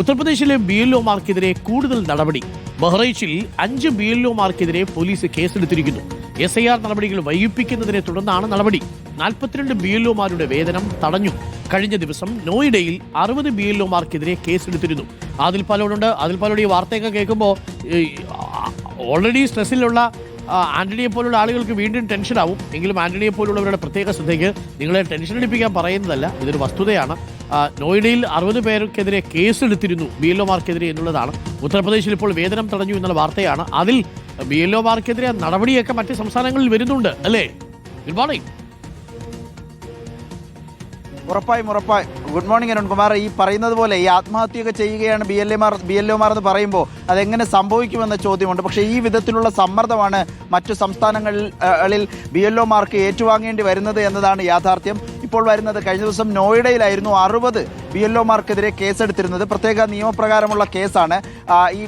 ഉത്തർപ്രദേശിലെ B L ഒമാർക്കെതിരെ കൂടുതൽ നടപടി. ബഹ്റൈച്ചിൽ അഞ്ച് ബി എൽ ഒമാർക്കെതിരെ പോലീസ് കേസെടുത്തിരിക്കുന്നു. എസ് ഐ ആർ നടപടികൾ വൈകിപ്പിക്കുന്നതിനെ തുടർന്നാണ് നടപടി. നാൽപ്പത്തിരണ്ട് ബി എൽ ഒമാരുടെ വേതനം തടഞ്ഞു. കഴിഞ്ഞ ദിവസം നോയിഡയിൽ അറുപത് ബി എൽ ഒമാർക്കെതിരെ കേസെടുത്തിരുന്നു. ആദിൽ പാലോടുണ്ട്. ആദിൽ പാലോട് ഈ വാർത്തയൊക്കെ കേൾക്കുമ്പോൾ ഓൾറെഡി സ്ട്രെസ്സിലുള്ള ആന്റണിയെ പോലുള്ള ആളുകൾക്ക് വീണ്ടും ടെൻഷനാവും. എങ്കിലും ആന്റണിയെ പോലുള്ളവരുടെ പ്രത്യേക ശ്രദ്ധയ്ക്ക് നിങ്ങളെ ടെൻഷൻ അടിപ്പിക്കാൻ പറയുന്നതല്ല ഇതൊരു വസ്തുതയാണ്. നോയിഡയിൽ അറുപത് പേർക്കെതിരെ കേസെടുത്തിരുന്നു ബി എൽ ഒമാർക്കെതിരെ എന്നുള്ളതാണ്. ഉത്തർപ്രദേശിൽ ഇപ്പോൾ വേതനം തടഞ്ഞു എന്നുള്ള വാർത്തയാണ്. അതിൽ ബി എൽ ഒമാർക്കെതിരെ നടപടിയൊക്കെ മറ്റ് സംസ്ഥാനങ്ങളിൽ വരുന്നുണ്ട് അല്ലേ? ഗുഡ് മോർണിംഗ് ഉറപ്പായും ഉറപ്പായും. ഗുഡ് മോർണിംഗ് അരുൺകുമാർ ഈ പറയുന്നത് പോലെ ഈ ആത്മഹത്യയൊക്കെ ചെയ്യുകയാണ് ബി എൽ എമാർ ബി എൽ ഒമാർ എന്ന് പറയുമ്പോൾ അതെങ്ങനെ സംഭവിക്കുമെന്ന ചോദ്യമുണ്ട്. പക്ഷേ ഈ വിധത്തിലുള്ള സമ്മർദ്ദമാണ് മറ്റു സംസ്ഥാനങ്ങളിൽ ബി എൽ ഒമാർക്ക് ഏറ്റുവാങ്ങേണ്ടി വരുന്നത് എന്നതാണ് യാഥാർത്ഥ്യം. ഇപ്പോൾ വരുന്നത്. കഴിഞ്ഞ ദിവസം നോയിഡയിലായിരുന്നു അറുപത് ബി എൽ ഒമാർക്കെതിരെ കേസെടുത്തിരുന്നത്. പ്രത്യേക നിയമപ്രകാരമുള്ള കേസാണ്. ഈ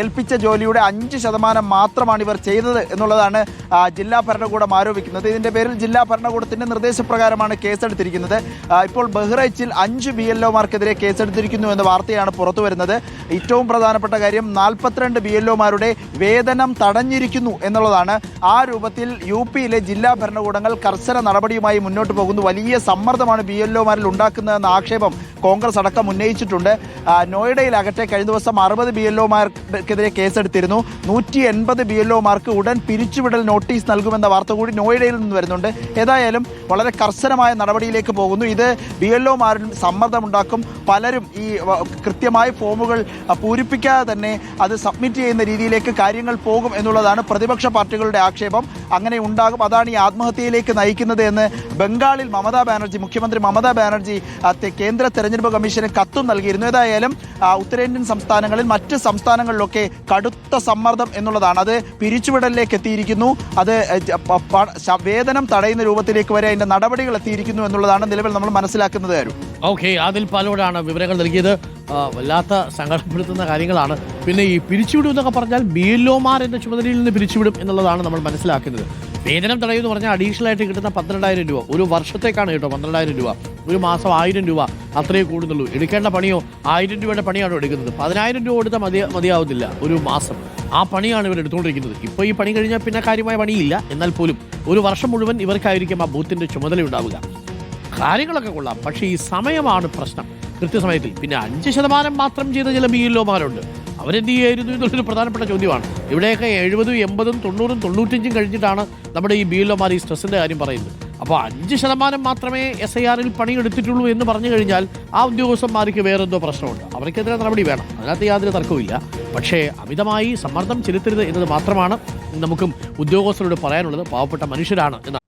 ഏൽപ്പിച്ച ജോലിയുടെ അഞ്ച് ശതമാനം മാത്രമാണ് ഇവർ ചെയ്തത് എന്നുള്ളതാണ് ജില്ലാ ഭരണകൂടം ആരോപിക്കുന്നത്. ഇതിന്റെ പേരിൽ ജില്ലാ ഭരണകൂടത്തിന്റെ നിർദ്ദേശപ്രകാരമാണ് കേസെടുത്തിരിക്കുന്നത്. ഇപ്പോൾ ബഹ്റൈച്ചിൽ അഞ്ച് ബി എൽ ഒമാർക്കെതിരെ കേസെടുത്തിരിക്കുന്നു എന്ന വാർത്തയാണ് പുറത്തു വരുന്നത്. ഏറ്റവും പ്രധാനപ്പെട്ട കാര്യം നാൽപ്പത്തിരണ്ട് ബി എൽ ഒമാരുടെ വേതനം തടഞ്ഞിരിക്കുന്നു എന്നുള്ളതാണ്. ആ രൂപത്തിൽ യു പിയിലെ ജില്ലാ ഭരണകൂടങ്ങൾ കർശന നടപടിയുമായി മുന്നോട്ട് പോകുന്നു. വലിയ സമ്മർദ്ദമാണ് ബി എൽ ഒമാരിൽ ഉണ്ടാക്കുന്നതെന്ന ആക്ഷേപം കോൺഗ്രസ് അടക്കം ഉന്നയിച്ചിട്ടുണ്ട്. നോയിഡയിലാകട്ടെ കഴിഞ്ഞ ദിവസം അറുപത് ബി എൽ ഒമാർക്കെതിരെ കേസെടുത്തിരുന്നു. നൂറ്റി എൺപത് ബി എൽ ഒമാർക്ക് ഉടൻ പിരിച്ചുവിടൽ നോട്ടീസ് നൽകുമെന്ന വാർത്ത കൂടി നോയിഡയിൽ നിന്ന് വരുന്നുണ്ട്. ഏതായാലും വളരെ കർശനമായ നടപടിയിലേക്ക് പോകുന്നു. ഇത് ബി എൽ ഒമാരിൽ സമ്മർദ്ദമുണ്ടാക്കും. പലരും ഈ കൃത്യമായ ഫോമുകൾ പൂരിപ്പിക്കാതെ തന്നെ അത് സബ്മിറ്റ് ചെയ്യുന്ന രീതിയിലേക്ക് കാര്യങ്ങൾ പോകും എന്നുള്ളതാണ് പ്രതിപക്ഷ പാർട്ടികളുടെ ആക്ഷേപം. അങ്ങനെ ഉണ്ടാകും. അതാണ് ഈ ആത്മഹത്യയിലേക്ക് നയിക്കുന്നത് എന്ന് ബംഗാളിൽ മമതാ ബാനർജി മുഖ്യമന്ത്രി മമതാ ബാനർജി കേന്ദ്ര തെരഞ്ഞെടുപ്പ് കമ്മീഷന് കത്തും നൽകിയിരുന്നു. ഏതായാലും ഉത്തരേന്ത്യൻ സംസ്ഥാനങ്ങളിൽ മറ്റ് സംസ്ഥാനങ്ങളിലൊക്കെ കടുത്ത സമ്മർദ്ദം എന്നുള്ളതാണ്. അത് പിരിച്ചുവിടലിലേക്ക് എത്തിയിരിക്കുന്നു. അത് വേതനം തടയുന്ന രൂപത്തിലേക്ക് വരെ അതിന്റെ നടപടികൾ എത്തിയിരിക്കുന്നു എന്നുള്ളതാണ് നിലവിൽ നമ്മൾ മനസ്സിലാക്കുന്നത് ഓക്കെ അതിൽ പാലോടാണ് വിവരങ്ങൾ നൽകിയത്. വല്ലാത്ത സങ്കടപ്പെടുത്തുന്ന കാര്യങ്ങളാണ്. പിന്നെ ഈ പിരിച്ചുവിടും എന്നൊക്കെ പറഞ്ഞാൽ ബി എൽ ഒമാർ എന്ന ചുമതലയിൽ നിന്ന് പിരിച്ചുവിടും എന്നുള്ളതാണ് നമ്മൾ മനസ്സിലാക്കുന്നത്. വേതനം തടയുമെന്ന് പറഞ്ഞാൽ അഡീഷണൽ ആയിട്ട് കിട്ടുന്ന പന്ത്രണ്ടായിരം രൂപ. ഒരു വർഷത്തേക്കാണ് കേട്ടോ പന്ത്രണ്ടായിരം രൂപ. ഒരു മാസം ആയിരം രൂപ അത്രയേ കൂടുന്നുള്ളൂ. എടുക്കേണ്ട പണിയോ ആയിരം രൂപയുടെ പണിയാണോ എടുക്കുന്നത്? പതിനായിരം രൂപ കൊടുത്താൽ മതി മതിയാവുന്നില്ല ഒരു മാസം. ആ പണിയാണ് ഇവർ എടുത്തുകൊണ്ടിരിക്കുന്നത്. ഇപ്പോൾ ഈ പണി കഴിഞ്ഞാൽ പിന്നെ കാര്യമായ പണിയില്ല. എന്നാൽ പോലും ഒരു വർഷം മുഴുവൻ ഇവർക്കായിരിക്കും ആ ബൂത്തിന്റെ ചുമതല ഉണ്ടാവുക. കാര്യങ്ങളൊക്കെ കൊള്ളാം. പക്ഷേ ഈ സമയമാണ് പ്രശ്നം. കൃത്യസമയത്തിൽ പിന്നെ അഞ്ച് ശതമാനം മാത്രം ചെയ്ത ചില ബി എൽഒമാരുണ്ട് അവരെന്ത് ചെയ്യായിരുന്നു എന്നുള്ളൊരു പ്രധാനപ്പെട്ട ചോദ്യമാണ്. ഇവിടെയൊക്കെ എഴുപതും എൺപതും തൊണ്ണൂറും തൊണ്ണൂറ്റഞ്ചും കഴിഞ്ഞിട്ടാണ് നമ്മുടെ ഈ ബി ഈ സ്ട്രെസ്സിന്റെ കാര്യം പറയുന്നത്. അപ്പോൾ അഞ്ച് ശതമാനം മാത്രമേ എസ് ഐ ആറിൽ പണിയെടുത്തിട്ടുള്ളൂ എന്ന് പറഞ്ഞു കഴിഞ്ഞാൽ ആ ഉദ്യോഗസ്ഥന്മാർക്ക് വേറെന്തോ പ്രശ്നമുണ്ട്. അവർക്കെതിരെ നടപടി വേണം. അതിനകത്ത് യാതൊരു തർക്കവുമില്ല. പക്ഷേ അമിതമായി സമ്മർദ്ദം ചെലുത്തരുത് എന്നത് മാത്രമാണ് നമുക്കും ഉദ്യോഗസ്ഥരോട് പറയാനുള്ളത്. പാവപ്പെട്ട മനുഷ്യരാണ് എന്ന്